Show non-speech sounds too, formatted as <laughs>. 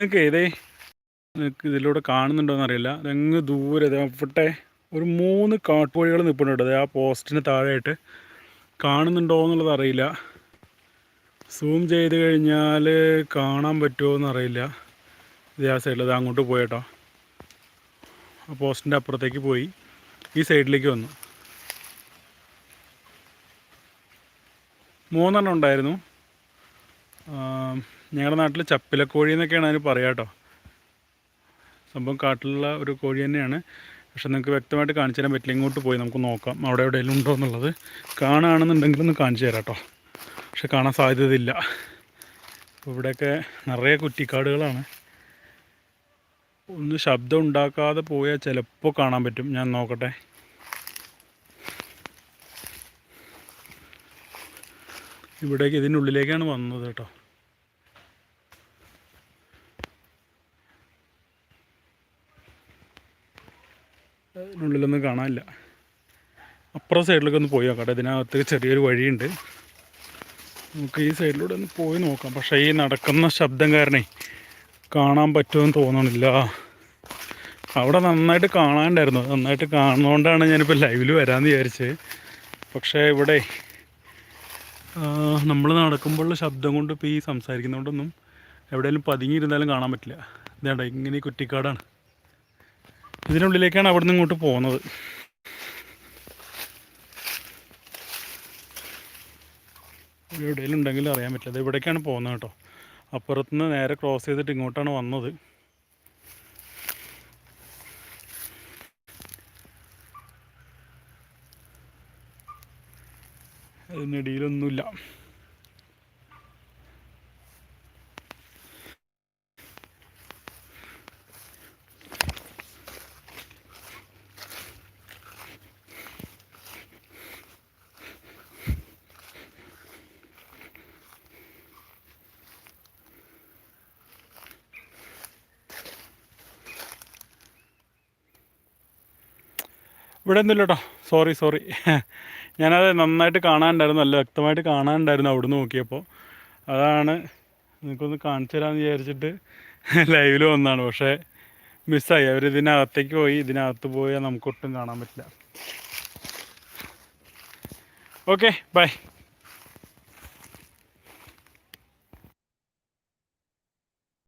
നിങ്ങൾക്ക് ഏതേ നിങ്ങൾക്ക് ഇതിലൂടെ കാണുന്നുണ്ടോയെന്ന് അറിയില്ല. അതങ്ങ് ദൂരെ അവിടെ ഒരു മൂന്ന് കാട്ടുപോഴികൾ നിൽപ്പുണ്ട് ദേ ആ പോസ്റ്റിന് താഴെയായിട്ട് കാണുന്നുണ്ടോ എന്നുള്ളത് അറിയില്ല. സൂം ചെയ്ത് കഴിഞ്ഞാൽ കാണാൻ പറ്റുമോ എന്നറിയില്ല ഇത് ആ സൈഡിൽ അത് അങ്ങോട്ട് പോയേട്ടോ ആ പോസ്റ്റിന്റെ അപ്പുറത്തേക്ക് പോയി. ഈ സൈഡിലേക്ക് വന്നു. മൂന്നെണ്ണം ഉണ്ടായിരുന്നു. ഞങ്ങളുടെ നാട്ടിൽ ചപ്പിലക്കോഴി എന്നൊക്കെയാണ് അതിന് പറയുക കേട്ടോ സംഭവം കാട്ടിലുള്ള ഒരു കോഴി തന്നെയാണ്. പക്ഷെ നിങ്ങൾക്ക് വ്യക്തമായിട്ട് കാണിച്ചു തരാൻ പറ്റില്ല. ഇങ്ങോട്ട് പോയി നമുക്ക് നോക്കാം. അവിടെ എവിടെയെങ്കിലും ഉണ്ടോ എന്നുള്ളത്. കാണുകയാണെന്നുണ്ടെങ്കിൽ ഒന്ന് കാണിച്ചു തരാം കേട്ടോ പക്ഷെ കാണാൻ സാധ്യതയില്ല. ഇവിടെയൊക്കെ നിറയെ കുറ്റിക്കാടുകളാണ്. ഒന്ന് ശബ്ദം ഉണ്ടാക്കാതെ പോയാൽ ചിലപ്പോൾ കാണാൻ പറ്റും. ഞാൻ നോക്കട്ടെ. ഇവിടേക്ക് ഇതിന്റെ ഉള്ളിലേക്കാണ് വന്നത് കേട്ടോ. ഇതിനുള്ളിലൊന്നും കാണാനില്ല. അപ്പുറം സൈഡിലൊക്കെ ഒന്ന് പോയി നോക്കട്ടെ ഇതിനകത്ത് ചെറിയൊരു വഴിയുണ്ട്. നമുക്ക് ഈ സൈഡിലൂടെ ഒന്ന് പോയി നോക്കാം. പക്ഷേ ഈ നടക്കുന്ന ശബ്ദം കാരണേ കാണാൻ പറ്റുമെന്ന് തോന്നണില്ല. അവിടെ നന്നായിട്ട് കാണാണ്ടായിരുന്നു നന്നായിട്ട് കാണുന്നതുകൊണ്ടാണ് ഞാനിപ്പോൾ ലൈവിൽ വരാമെന്ന് വിചാരിച്ചത്. പക്ഷേ ഇവിടെ നമ്മൾ നടക്കുമ്പോഴുള്ള ശബ്ദം കൊണ്ട് ഇപ്പോൾ ഈ സംസാരിക്കുന്നതുകൊണ്ടൊന്നും എവിടെയെങ്കിലും പതുങ്ങിയിരുന്നാലും കാണാൻ പറ്റില്ല. ഇതേണ്ട ഇങ്ങനെ കുറ്റിക്കാടാണ്. ഇതിനുള്ളിലേക്കാണ് അവിടെ നിന്ന് ഇങ്ങോട്ട് പോകുന്നത് എവിടെയെങ്കിലും ഉണ്ടെങ്കിലും അറിയാൻ പറ്റില്ല. ഇത് ഇവിടേക്കാണ് പോകുന്നത് കേട്ടോ. അപ്പുറത്തുനിന്ന് നേരെ ക്രോസ് ചെയ്തിട്ട് ഇങ്ങോട്ടാണ് വന്നത്. അതിനിടയിലൊന്നുമില്ല. ഇവിടെ ഒന്നുമില്ല കേട്ടോ സോറി സോറി ഞാനത് നന്നായിട്ട് കാണാനുണ്ടായിരുന്നു. നല്ല വ്യക്തമായിട്ട് കാണാനുണ്ടായിരുന്നു അവിടുന്ന് നോക്കിയപ്പോൾ അതാണ് നിങ്ങൾക്കൊന്ന് കാണിച്ചു തരാമെന്ന് വിചാരിച്ചിട്ട് <laughs> ലൈവിൽ വന്നതാണ്. പക്ഷേ മിസ്സായി അവർ ഇതിനകത്തേക്ക് പോയി. ഇതിനകത്ത് പോയാൽ നമുക്കൊട്ടും കാണാൻ പറ്റില്ല. Okay bye